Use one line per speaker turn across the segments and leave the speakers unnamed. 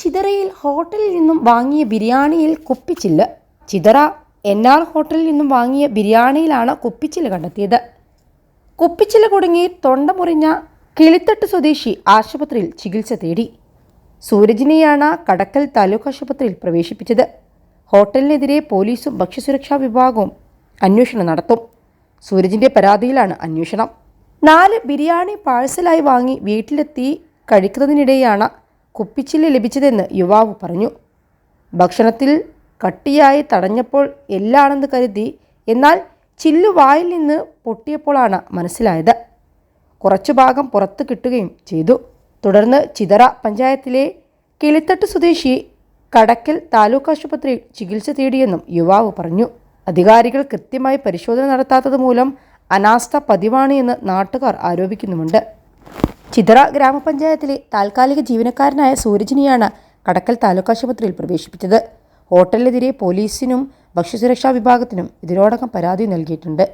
ചിതറയിൽ ഹോട്ടലിൽ നിന്നും വാങ്ങിയ ബിരിയാണിയിൽ കുപ്പിച്ചില്ല്. ചിതറ എൻ ആർ ഹോട്ടലിൽ നിന്നും വാങ്ങിയ ബിരിയാണിയിലാണ് കുപ്പിച്ചിൽ കണ്ടെത്തിയത്. കുപ്പിച്ചിൽ കുടുങ്ങി തൊണ്ട മുറിഞ്ഞ കിളിത്തട്ട് സ്വദേശി ആശുപത്രിയിൽ ചികിത്സ തേടി. സൂരജിനെയാണ് കടക്കൽ താലൂക്ക് ആശുപത്രിയിൽ പ്രവേശിപ്പിച്ചത്. ഹോട്ടലിനെതിരെ പോലീസും ഭക്ഷ്യസുരക്ഷാ വിഭാഗവും അന്വേഷണം നടത്തും. സൂരജിന്റെ പരാതിയിലാണ് അന്വേഷണം. നാല് ബിരിയാണി പാഴ്സലായി വാങ്ങി വീട്ടിലെത്തി കഴിക്കുന്നതിനിടെയാണ് കുപ്പിച്ചില്ല് ലഭിച്ചതെന്ന് യുവാവ് പറഞ്ഞു. ഭക്ഷണത്തിൽ കട്ടിയായി തടഞ്ഞപ്പോൾ എല്ലാണെന്ന് കരുതി എന്നാൽ ചില്ലു വായിൽ നിന്ന് പൊട്ടിയപ്പോഴാണ് മനസ്സിലായത്. കുറച്ചു ഭാഗം പുറത്ത് കിട്ടുകയും ചെയ്തു. തുടർന്ന് ചിതറ പഞ്ചായത്തിലെ കിളിത്തട്ട് സ്വദേശി കടക്കൽ താലൂക്ക് ആശുപത്രിയിൽ ചികിത്സ തേടിയെന്നും യുവാവ് പറഞ്ഞു. അധികാരികൾ കൃത്യമായി പരിശോധന നടത്താത്തത് മൂലം അനാസ്ഥ പതിവാണ് എന്ന് നാട്ടുകാർ ആരോപിക്കുന്നുമുണ്ട്. ചിതറ ഗ്രാമപഞ്ചായത്തിലെ താൽക്കാലിക ജീവനക്കാരനായ സൂരജിനെയാണ് കടക്കൽ താലൂക്ക് ആശുപത്രിയിൽ പ്രവേശിപ്പിച്ചത്. ഹോട്ടലിനെതിരെ പോലീസിനും ഭക്ഷ്യസുരക്ഷാ വിഭാഗത്തിനും ഇതിനോടകം പരാതി നൽകിയിട്ടുണ്ട്.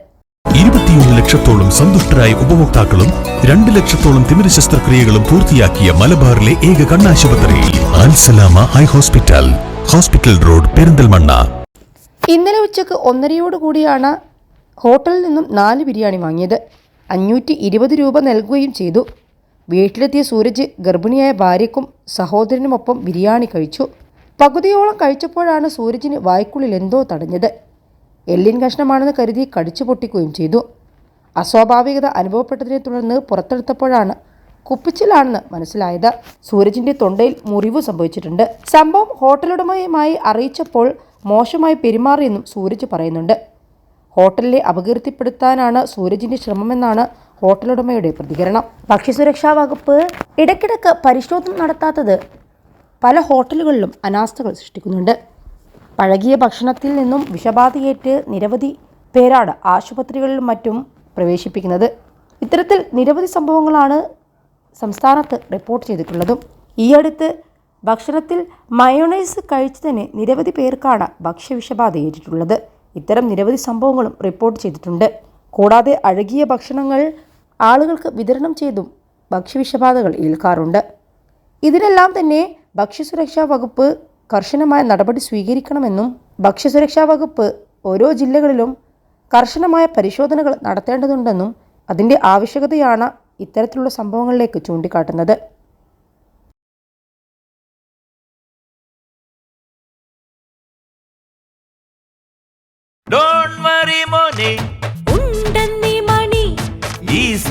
ഇരുപത്തിയൊന്ന് ലക്ഷത്തോളം സന്തുഷ്ടരായ ഉപഭോക്താക്കളും രണ്ട് ലക്ഷത്തോളം തിമിര ശസ്ത്രക്രിയകളും പൂർത്തിയാക്കിയ മലബാറിലെ ഏക കണ്ണാശുപത്രി ആൻസലാമ eye hospital hospital road Perinthalmanna.
ഇന്നലെ ഉച്ചയ്ക്ക് ഒന്നരയോടുകൂടിയാണ് ഹോട്ടലിൽ നിന്നും നാല് ബിരിയാണി വാങ്ങിയത്. അഞ്ഞൂറ്റി ഇരുപത് രൂപ നൽകുകയും ചെയ്തു. വീട്ടിലെത്തിയ സൂരജ് ഗർഭിണിയായ ഭാര്യയ്ക്കും സഹോദരനുമൊപ്പം ബിരിയാണി കഴിച്ചു. പകുതിയോളം കഴിച്ചപ്പോഴാണ് സൂരജിന് വായ്ക്കുള്ളിൽ എന്തോ തടഞ്ഞത്. എല്ലിൻ കഷ്ണമാണെന്ന് കരുതി കടിച്ചു പൊട്ടിക്കുകയും ചെയ്തു. അസ്വാഭാവികത അനുഭവപ്പെട്ടതിനെ തുടർന്ന് പുറത്തെടുത്തപ്പോഴാണ് കുപ്പിച്ചിലാണെന്ന് മനസ്സിലായത്. സൂരജിന്റെ തൊണ്ടയിൽ മുറിവ് സംഭവിച്ചിട്ടുണ്ട്. സംഭവം ഹോട്ടലുടമയുമായി അറിയിച്ചപ്പോൾ മോശമായി പെരുമാറിയെന്നും സൂരജ് പറയുന്നുണ്ട്. ഹോട്ടലിനെ അപകീർത്തിപ്പെടുത്താനാണ് സൂരജിന്റെ ശ്രമമെന്നാണ് ഹോട്ടലുടമയുടെ പ്രതികരണം. ഭക്ഷ്യസുരക്ഷാ വകുപ്പ് ഇടയ്ക്കിടയ്ക്ക് പരിശോധന നടത്താത്തത് പല ഹോട്ടലുകളിലും അനാസ്ഥകൾ സൃഷ്ടിക്കുന്നുണ്ട്. പഴകിയ ഭക്ഷണത്തിൽ നിന്നും വിഷബാധയേറ്റ് നിരവധി പേരാണ് ആശുപത്രികളിലും മറ്റും പ്രവേശിപ്പിക്കുന്നത്. ഇത്തരത്തിൽ നിരവധി സംഭവങ്ങളാണ് സംസ്ഥാനത്ത് റിപ്പോർട്ട് ചെയ്തിട്ടുള്ളതും. ഈ അടുത്ത് ഭക്ഷണത്തിൽ മയോണൈസ് കഴിച്ചതിന് നിരവധി പേർക്കാണ് ഭക്ഷ്യവിഷബാധ ഏറ്റിട്ടുള്ളത് ഇത്തരം നിരവധി സംഭവങ്ങളും റിപ്പോർട്ട് ചെയ്തിട്ടുണ്ട്. കൂടാതെ അഴുകിയ ഭക്ഷണങ്ങൾ ആളുകൾക്ക് വിതരണം ചെയ്തും ഭക്ഷ്യവിഷബാധകൾ ഏൽക്കാറുണ്ട്. ഇതിനെല്ലാം തന്നെ ഭക്ഷ്യസുരക്ഷാ വകുപ്പ് കർശനമായ നടപടി സ്വീകരിക്കണമെന്നും ഭക്ഷ്യസുരക്ഷാ വകുപ്പ് ഓരോ ജില്ലകളിലും കർശനമായ പരിശോധനകൾ നടത്തേണ്ടതുണ്ടെന്നും അതിന്റെ ആവശ്യകതയാണ് ഇത്തരത്തിലുള്ള സംഭവങ്ങളിലേക്ക് ചൂണ്ടിക്കാട്ടുന്നത്.
ഡോൺ
worry, മണി